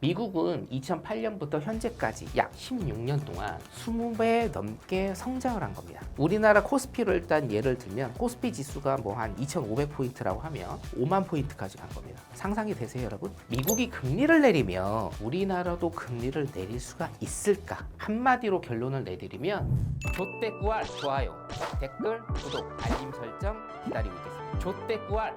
미국은 2008년부터 현재까지 약 16년 동안 20배 넘게 성장을 한 겁니다. 우리나라 코스피를 일단 예를 들면 코스피 지수가 뭐 한 2,500포인트라고 하면 5만 포인트까지 간 겁니다. 상상이 되세요, 여러분? 미국이 금리를 내리면 우리나라도 금리를 내릴 수가 있을까? 한마디로 결론을 내드리면 조떼꾸알 좋아요, 댓글, 구독, 알림 설정 기다리고 있겠습니다. 조떼꾸알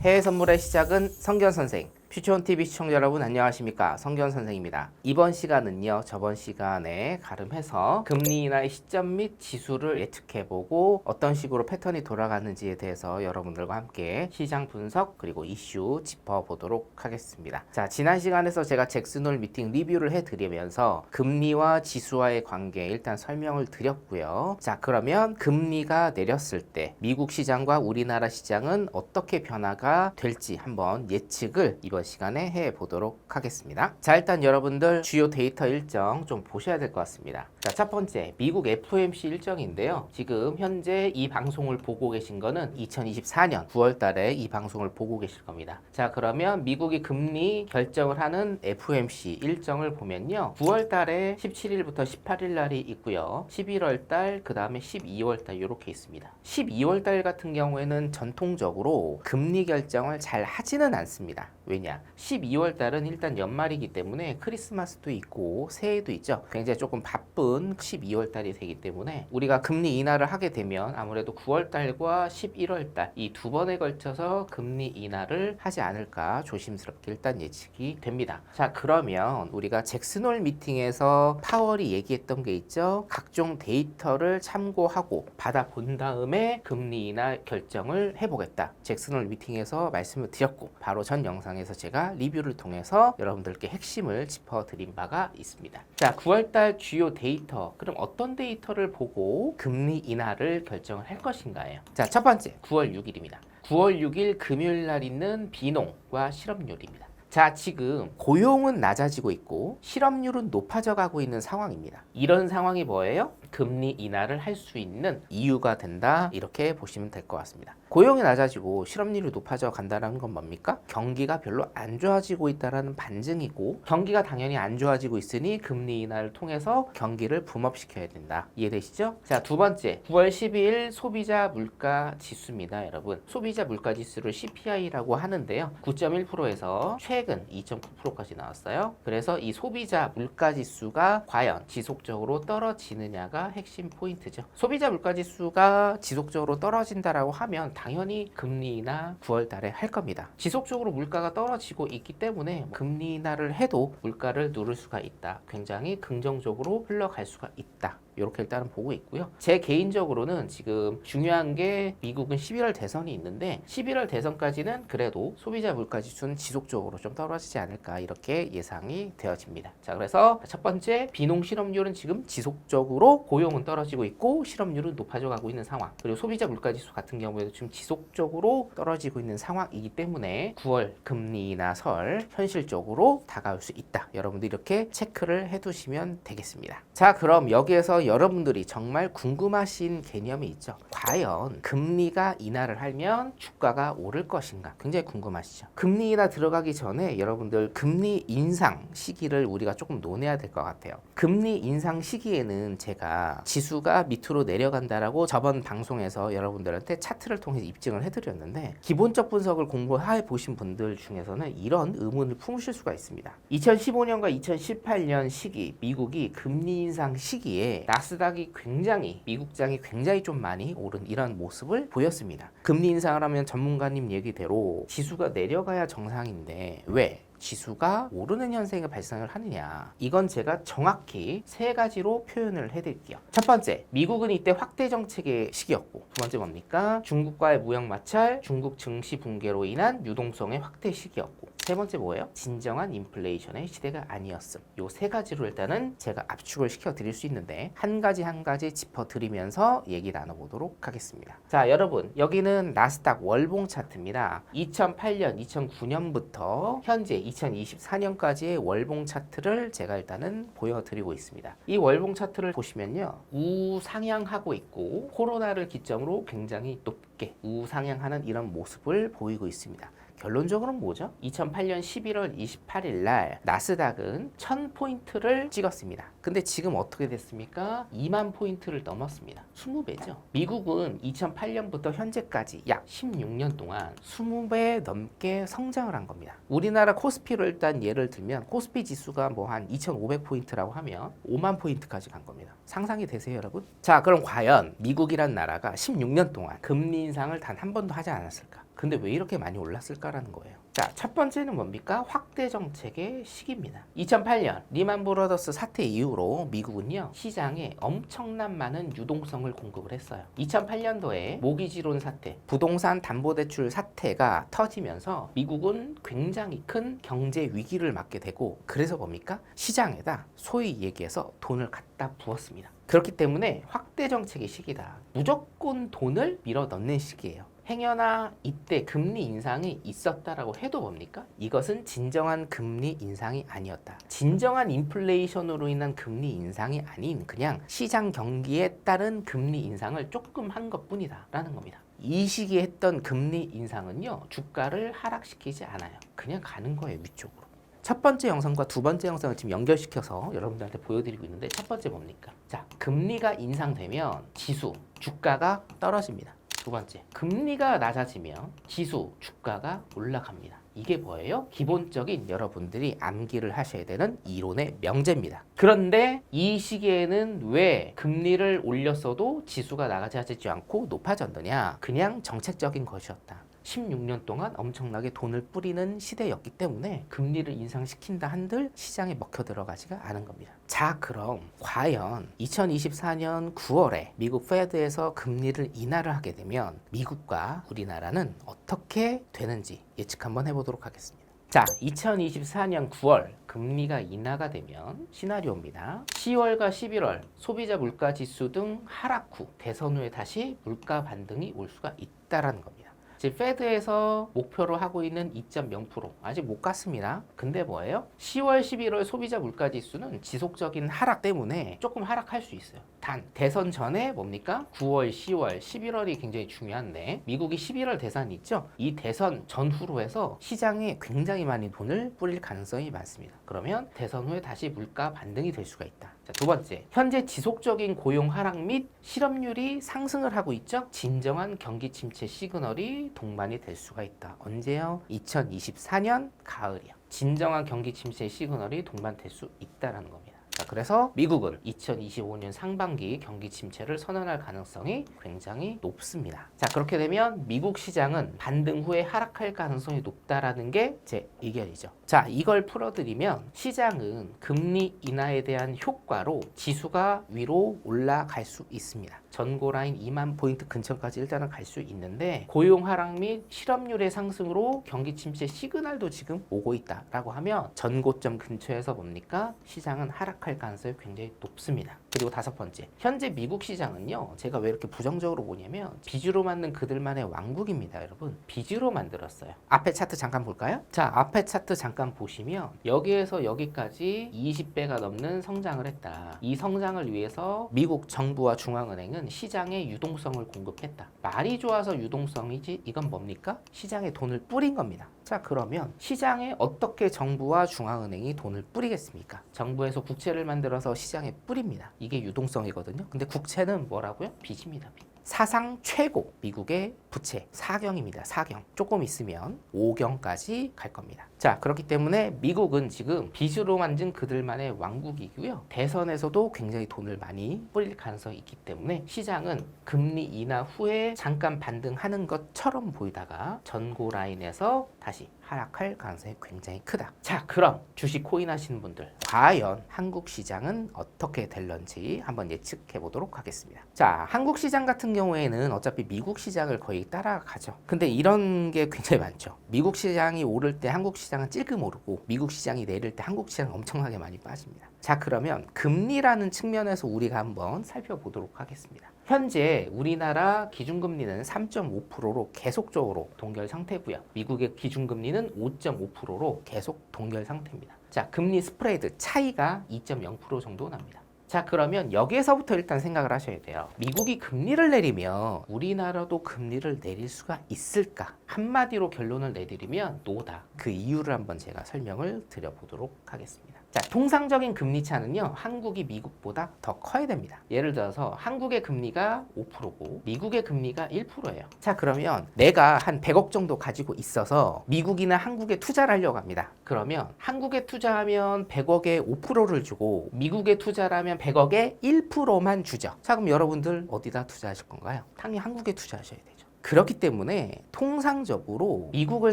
해외 선물의 시작은 성견 선생. 퓨처온 TV 시청자 여러분 안녕하십니까 성견 선생입니다. 이번 시간은요 저번 시간에 가름해서 금리 인하의 시점 및 지수를 예측해보고 어떤 식으로 패턴이 돌아가는지에 대해서 여러분들과 함께 시장 분석 그리고 이슈 짚어보도록 하겠습니다. 자 지난 시간에서 제가 잭슨홀 미팅 리뷰를 해드리면서 금리와 지수와의 관계 일단 설명을 드렸고요. 자 그러면 금리가 내렸을 때 미국 시장과 우리나라 시장은 어떻게 변화가 될지 한번 예측을 이번 시간에 해 보도록 하겠습니다. 자, 일단 여러분들 주요 데이터 일정 좀 보셔야 될 것 같습니다. 자, 첫 번째, 미국 FOMC 일정인데요. 지금 현재 이 방송을 보고 계신 거는 2024년 9월 달에 이 방송을 보고 계실 겁니다. 자, 그러면 미국이 금리 결정을 하는 FOMC 일정을 보면요. 9월 달에 17일부터 18일 날이 있고요. 11월 달, 그 다음에 12월 달 이렇게 있습니다. 12월 달 같은 경우에는 전통적으로 금리 결정을 잘 하지는 않습니다. 왜냐? 12월 달은 일단 연말이기 때문에 크리스마스도 있고 새해도 있죠. 굉장히 조금 바쁜 12월 달이 되기 때문에 우리가 금리 인하를 하게 되면 아무래도 9월 달과 11월 달 이 두 번에 걸쳐서 금리 인하를 하지 않을까 조심스럽게 일단 예측이 됩니다. 자, 그러면 우리가 잭슨홀 미팅에서 파월이 얘기했던 게 있죠. 각종 데이터를 참고하고 받아본 다음에 금리 인하 결정을 해보겠다. 잭슨홀 미팅에서 말씀을 드렸고 바로 전 영상에서 제가 리뷰를 통해서 여러분들께 핵심을 짚어드린 바가 있습니다. 자, 9월달 주요 데이터. 그럼 어떤 데이터를 보고 금리 인하를 결정을 할 것인가요? 자, 첫 번째, 9월 6일입니다. 9월 6일 금요일 날 있는 비농과 실업률입니다. 자, 지금 고용은 낮아지고 있고 실업률은 높아져 가고 있는 상황입니다. 이런 상황이 뭐예요? 금리 인하를 할 수 있는 이유가 된다. 이렇게 보시면 될 것 같습니다. 고용이 낮아지고 실업률이 높아져 간다는 건 뭡니까? 경기가 별로 안 좋아지고 있다라는 반증이고 경기가 당연히 안 좋아지고 있으니 금리 인하를 통해서 경기를 붐업시켜야 된다. 이해되시죠? 자, 두 번째. 9월 12일 소비자 물가 지수입니다, 여러분. 소비자 물가 지수를 CPI라고 하는데요. 9.1%에서 최근 2.9%까지 나왔어요. 그래서 이 소비자 물가 지수가 과연 지속적으로 떨어지느냐가 핵심 포인트죠. 소비자 물가 지수가 지속적으로 떨어진다라고 하면 당연히 금리 인하 9월 달에 할 겁니다. 지속적으로 물가가 떨어지고 있기 때문에 금리 인하를 해도 물가를 누를 수가 있다. 굉장히 긍정적으로 흘러갈 수가 있다. 이렇게 일단은 보고 있고요. 제 개인적으로는 지금 중요한 게 미국은 11월 대선이 있는데 11월 대선까지는 그래도 소비자 물가 지수는 지속적으로 좀 떨어지지 않을까 이렇게 예상이 되어집니다. 자, 그래서 첫 번째 비농 실업률은 지금 지속적으로 고용은 떨어지고 있고 실업률은 높아져 가고 있는 상황. 그리고 소비자 물가 지수 같은 경우에도 지금 지속적으로 떨어지고 있는 상황이기 때문에 9월 금리 인하 설 현실적으로 다가올 수 있다. 여러분들 이렇게 체크를 해 두시면 되겠습니다. 자, 그럼 여기에서 여러분들이 정말 궁금하신 개념이 있죠. 과연 금리가 인하를 하면 주가가 오를 것인가? 굉장히 궁금하시죠. 금리 인하 들어가기 전에 여러분들 금리 인상 시기를 우리가 조금 논해야 될 것 같아요. 금리 인상 시기에는 제가 지수가 밑으로 내려간다라고 저번 방송에서 여러분들한테 차트를 통해서 입증을 해드렸는데 기본적 분석을 공부해 보신 분들 중에서는 이런 의문을 품으실 수가 있습니다. 2015년과 2018년 시기 미국이 금리 인상 시기에 나스닥이 굉장히 미국장이 굉장히 좀 많이 오른 이런 모습을 보였습니다. 금리 인상을 하면 전문가님 얘기대로 지수가 내려가야 정상인데 왜? 지수가 오르는 현상이 발생을 하느냐. 이건 제가 정확히 세 가지로 표현을 해드릴게요. 첫 번째, 미국은 이때 확대 정책의 시기였고, 두 번째 뭡니까? 중국과의 무역 마찰, 중국 증시 붕괴로 인한 유동성의 확대 시기였고, 세 번째 뭐예요? 진정한 인플레이션의 시대가 아니었음. 요 세 가지로 일단은 제가 압축을 시켜 드릴 수 있는데 한 가지 한 가지 짚어 드리면서 얘기 나눠 보도록 하겠습니다. 자, 여러분, 여기는 나스닥 월봉 차트입니다. 2008년, 2009년부터 현재 2024년까지의 월봉 차트를 제가 일단은 보여 드리고 있습니다. 이 월봉 차트를 보시면요. 우상향하고 있고 코로나를 기점으로 굉장히 높게 우상향하는 이런 모습을 보이고 있습니다. 결론적으로는 뭐죠? 2008년 11월 28일 날 나스닥은 1000포인트를 찍었습니다. 근데 지금 어떻게 됐습니까? 2만 포인트를 넘었습니다. 20배죠. 미국은 2008년부터 현재까지 약 16년 동안 20배 넘게 성장을 한 겁니다. 우리나라 코스피를 일단 예를 들면 코스피 지수가 뭐 한 2,500포인트라고 하면 5만 포인트까지 간 겁니다. 상상이 되세요, 여러분? 자, 그럼 과연 미국이란 나라가 16년 동안 금리 인상을 단 한 번도 하지 않았을까? 근데 왜 이렇게 많이 올랐을까라는 거예요. 자, 첫 번째는 뭡니까? 확대 정책의 시기입니다. 2008년 리만 브로더스 사태 이후로 미국은요, 시장에 엄청난 많은 유동성을 공급을 했어요. 2008년도에 모기지론 사태, 부동산 담보대출 사태가 터지면서 미국은 굉장히 큰 경제 위기를 맞게 되고, 그래서 뭡니까? 시장에다 소위 얘기해서 돈을 갖다 부었습니다. 그렇기 때문에 확대 정책의 시기다. 무조건 돈을 밀어 넣는 시기예요. 행여나 이때 금리 인상이 있었다라고 해도 뭡니까? 이것은 진정한 금리 인상이 아니었다. 진정한 인플레이션으로 인한 금리 인상이 아닌 그냥 시장 경기에 따른 금리 인상을 조금 한 것뿐이다. 라는 겁니다. 이 시기에 했던 금리 인상은요, 주가를 하락시키지 않아요. 그냥 가는 거예요, 위쪽으로. 첫 번째 영상과 두 번째 영상을 지금 연결시켜서 여러분들한테 보여드리고 있는데 첫 번째 뭡니까? 자, 금리가 인상되면 지수, 주가가 떨어집니다. 두 번째, 금리가 낮아지면 지수, 주가가 올라갑니다. 이게 뭐예요? 기본적인 여러분들이 암기를 하셔야 되는 이론의 명제입니다. 그런데 이 시기에는 왜 금리를 올렸어도 지수가 나가지 않고 높아졌느냐? 그냥 정책적인 것이었다. 16년 동안 엄청나게 돈을 뿌리는 시대였기 때문에 금리를 인상시킨다 한들 시장에 먹혀 들어가지가 않은 겁니다. 자, 그럼 과연 2024년 9월에 미국 페드에서 금리를 인하를 하게 되면 미국과 우리나라는 어떻게 되는지 예측 한번 해보도록 하겠습니다. 자, 2024년 9월 금리가 인하가 되면 시나리오입니다. 10월과 11월 소비자 물가 지수 등 하락 후 대선 후에 다시 물가 반등이 올 수가 있다라는 겁니다. 지금 페드에서 목표로 하고 있는 2.0% 아직 못 갔습니다. 근데 뭐예요? 10월, 11월 소비자 물가 지수는 지속적인 하락 때문에 조금 하락할 수 있어요. 단 대선 전에 뭡니까? 9월, 10월, 11월이 굉장히 중요한데 미국이 11월 대선이 있죠. 이 대선 전후로 해서 시장에 굉장히 많이 돈을 뿌릴 가능성이 많습니다. 그러면 대선 후에 다시 물가 반등이 될 수가 있다. 자, 두 번째, 현재 지속적인 고용 하락 및 실업률이 상승을 하고 있죠. 진정한 경기 침체 시그널이 동반이 될 수가 있다. 언제요? 2024년 가을이요. 진정한 경기 침체 시그널이 동반될 수 있다라는 겁니다. 자, 그래서 미국은 2025년 상반기 경기 침체를 선언할 가능성이 굉장히 높습니다. 자, 그렇게 되면 미국 시장은 반등 후에 하락할 가능성이 높다라는 게 제 의견이죠. 자, 이걸 풀어드리면 시장은 금리 인하에 대한 효과로 지수가 위로 올라갈 수 있습니다. 전고 라인 2만 포인트 근처까지 일단은 갈 수 있는데 고용 하락 및 실업률의 상승으로 경기 침체 시그널도 지금 오고 있다라고 하면 전고점 근처에서 뭡니까? 시장은 하락할 가능성이 굉장히 높습니다. 그리고 다섯 번째, 현재 미국 시장은요, 제가 왜 이렇게 부정적으로 보냐면 비주로 만든 그들만의 왕국입니다, 여러분. 비주로 만들었어요. 앞에 차트 잠깐 볼까요? 자, 앞에 차트 잠깐 보시면 여기에서 여기까지 20배가 넘는 성장을 했다. 이 성장을 위해서 미국 정부와 중앙은행은 시장에 유동성을 공급했다. 말이 좋아서 유동성이지 이건 뭡니까? 시장에 돈을 뿌린 겁니다. 자, 그러면 시장에 어떻게 정부와 중앙은행이 돈을 뿌리겠습니까? 정부에서 국채를 만들어서 시장에 뿌립니다. 이게 유동성이거든요. 근데 국채는 뭐라고요? 빚입니다. 빚. 사상 최고 미국의 부채 4경입니다. 4경. 조금 있으면 5경까지 갈 겁니다. 자, 그렇기 때문에 미국은 지금 빚으로 만든 그들만의 왕국이고요. 대선에서도 굉장히 돈을 많이 뿌릴 가능성이 있기 때문에 시장은 금리 인하 후에 잠깐 반등하는 것처럼 보이다가 전고 라인에서 다시 하락할 가능성이 굉장히 크다. 자, 그럼 주식 코인 하시는 분들 과연 한국 시장은 어떻게 될런지 한번 예측해 보도록 하겠습니다. 자, 한국 시장 같은 경우에는 어차피 미국 시장을 거의 따라가죠. 근데 이런 게 굉장히 많죠. 미국 시장이 오를 때 한국 시장은 찔끔 오르고 미국 시장이 내릴 때 한국 시장은 엄청나게 많이 빠집니다. 자, 그러면 금리라는 측면에서 우리가 한번 살펴보도록 하겠습니다. 현재 우리나라 기준금리는 3.5%로 계속적으로 동결 상태고요. 미국의 기준금리는 5.5%로 계속 동결 상태입니다. 자, 금리 스프레드 차이가 2.0% 정도 납니다. 자, 그러면 여기에서부터 일단 생각을 하셔야 돼요. 미국이 금리를 내리면 우리나라도 금리를 내릴 수가 있을까? 한마디로 결론을 내드리면 노다. 그 이유를 한번 제가 설명을 드려보도록 하겠습니다. 자, 통상적인 금리 차는요, 한국이 미국보다 더 커야 됩니다. 예를 들어서 한국의 금리가 5%고 미국의 금리가 1%예요. 자, 그러면 내가 한 100억 정도 가지고 있어서 미국이나 한국에 투자를 하려고 합니다. 그러면 한국에 투자하면 100억에 5%를 주고 미국에 투자 를 하면 100억에 1%만 주죠. 자, 그럼 여러분들 어디다 투자하실 건가요? 당연히 한국에 투자하셔야 되죠. 그렇기 때문에 통상적으로 미국을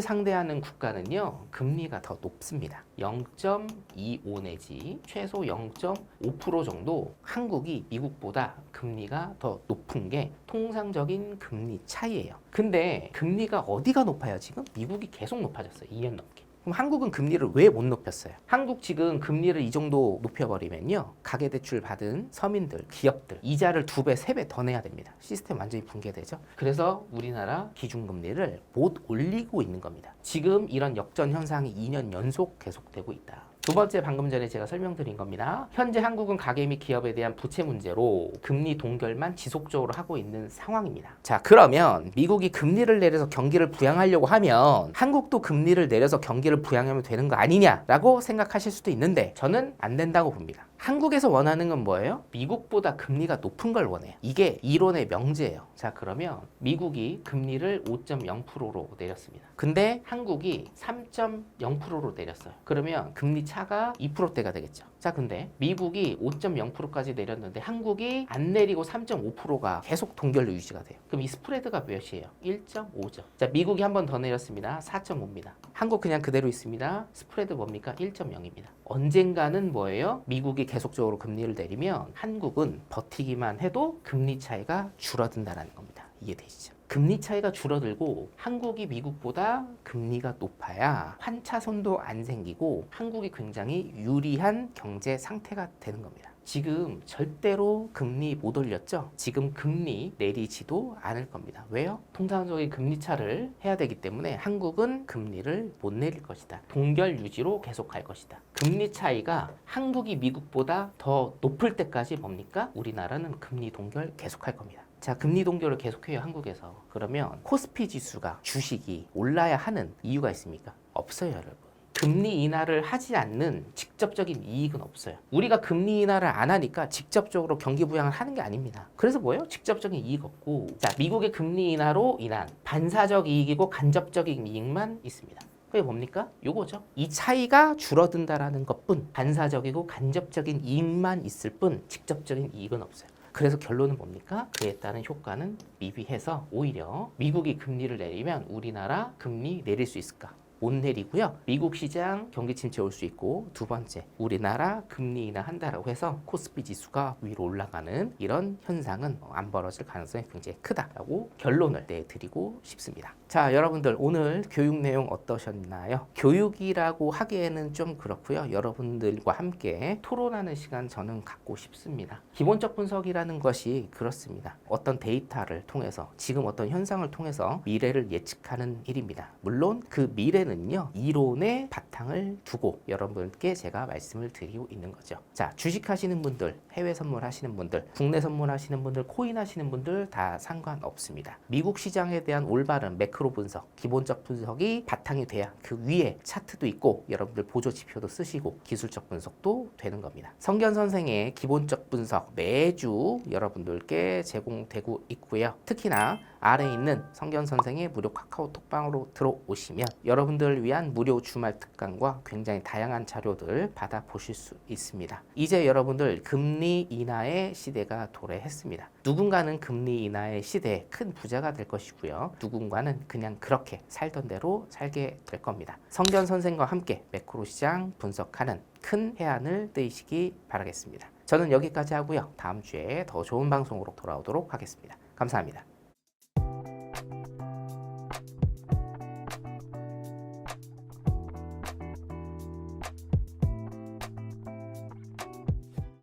상대하는 국가는요 금리가 더 높습니다. 0.25 내지 최소 0.5% 정도 한국이 미국보다 금리가 더 높은 게 통상적인 금리 차이예요. 근데 금리가 어디가 높아요 지금? 미국이 계속 높아졌어요. 2년 넘게. 그럼 한국은 금리를 왜 못 높였어요? 한국 지금 금리를 이 정도 높여버리면요. 가계대출 받은 서민들, 기업들, 이자를 두 배, 세 배 더 내야 됩니다. 시스템 완전히 붕괴되죠. 그래서 우리나라 기준금리를 못 올리고 있는 겁니다. 지금 이런 역전 현상이 2년 연속 계속되고 있다. 두 번째 방금 전에 제가 설명드린 겁니다. 현재 한국은 가계 및 기업에 대한 부채 문제로 금리 동결만 지속적으로 하고 있는 상황입니다. 자, 그러면 미국이 금리를 내려서 경기를 부양하려고 하면 한국도 금리를 내려서 경기를 부양하면 되는 거 아니냐라고 생각하실 수도 있는데 저는 안 된다고 봅니다. 한국에서 원하는 건 뭐예요? 미국보다 금리가 높은 걸 원해요. 이게 이론의 명제예요. 자, 그러면 미국이 금리를 5.0%로 내렸습니다. 근데 한국이 3.0%로 내렸어요. 그러면 금리 차가 2%대가 되겠죠. 자, 근데 미국이 5.0%까지 내렸는데 한국이 안 내리고 3.5%가 계속 동결로 유지가 돼요. 그럼 이 스프레드가 몇이에요? 1.5죠. 자, 미국이 한 번 더 내렸습니다. 4.5입니다. 한국 그냥 그대로 있습니다. 스프레드 뭡니까? 1.0입니다. 언젠가는 뭐예요? 미국이 계속적으로 금리를 내리면 한국은 버티기만 해도 금리 차이가 줄어든다는 겁니다. 이해되시죠? 금리 차이가 줄어들고 한국이 미국보다 금리가 높아야 환차손도 안 생기고 한국이 굉장히 유리한 경제 상태가 되는 겁니다. 지금 절대로 금리 못 올렸죠? 지금 금리 내리지도 않을 겁니다. 왜요? 통상적인 금리 차를 해야 되기 때문에 한국은 금리를 못 내릴 것이다. 동결 유지로 계속 갈 것이다. 금리 차이가 한국이 미국보다 더 높을 때까지 뭡니까? 우리나라는 금리 동결 계속 할 겁니다. 자, 금리 동결을 계속해요, 한국에서. 그러면 코스피 지수가 주식이 올라야 하는 이유가 있습니까? 없어요, 여러분. 금리 인하를 하지 않는 직접적인 이익은 없어요. 우리가 금리 인하를 안 하니까 직접적으로 경기 부양을 하는 게 아닙니다. 그래서 뭐예요? 직접적인 이익 없고. 자, 미국의 금리 인하로 인한 반사적 이익이고 간접적인 이익만 있습니다. 그게 뭡니까? 요거죠. 이 차이가 줄어든다라는 것뿐 반사적이고 간접적인 이익만 있을 뿐 직접적인 이익은 없어요. 그래서 결론은 뭡니까? 그에 따른 효과는 미비해서 오히려 미국이 금리를 내리면 우리나라 금리 내릴 수 있을까? 못 내리고요. 미국 시장 경기 침체 올 수 있고 두 번째 우리나라 금리 인하 한다라고 해서 코스피 지수가 위로 올라가는 이런 현상은 안 벌어질 가능성이 굉장히 크다라고 결론을 내드리고 싶습니다. 자, 여러분들 오늘 교육 내용 어떠셨나요? 교육이라고 하기에는 좀 그렇고요. 여러분들과 함께 토론하는 시간 저는 갖고 싶습니다. 기본적 분석이라는 것이 그렇습니다. 어떤 데이터를 통해서 지금 어떤 현상을 통해서 미래를 예측하는 일입니다. 물론 그 미래 는요. 이론의 바탕을 두고 여러분께 제가 말씀을 드리고 있는 거죠. 자, 주식 하시는 분들, 해외 선물 하시는 분들, 국내 선물 하시는 분들, 코인 하시는 분들 다 상관없습니다. 미국 시장에 대한 올바른 매크로 분석, 기본적 분석이 바탕이 돼야 그 위에 차트도 있고 여러분들 보조 지표도 쓰시고 기술적 분석도 되는 겁니다. 성견 선생의 기본적 분석 매주 여러분들께 제공되고 있고요. 특히나 아래에 있는 성견 선생의 무료 카카오톡방으로 들어오시면 여러분들을 위한 무료 주말 특강과 굉장히 다양한 자료들 받아 보실 수 있습니다. 이제 여러분들 금리 인하의 시대가 도래했습니다. 누군가는 금리 인하의 시대에 큰 부자가 될 것이고요. 누군가는 그냥 그렇게 살던 대로 살게 될 겁니다. 성견 선생과 함께 매크로 시장 분석하는 큰 해안을 떼시기 바라겠습니다. 저는 여기까지 하고요. 다음 주에 더 좋은 방송으로 돌아오도록 하겠습니다. 감사합니다.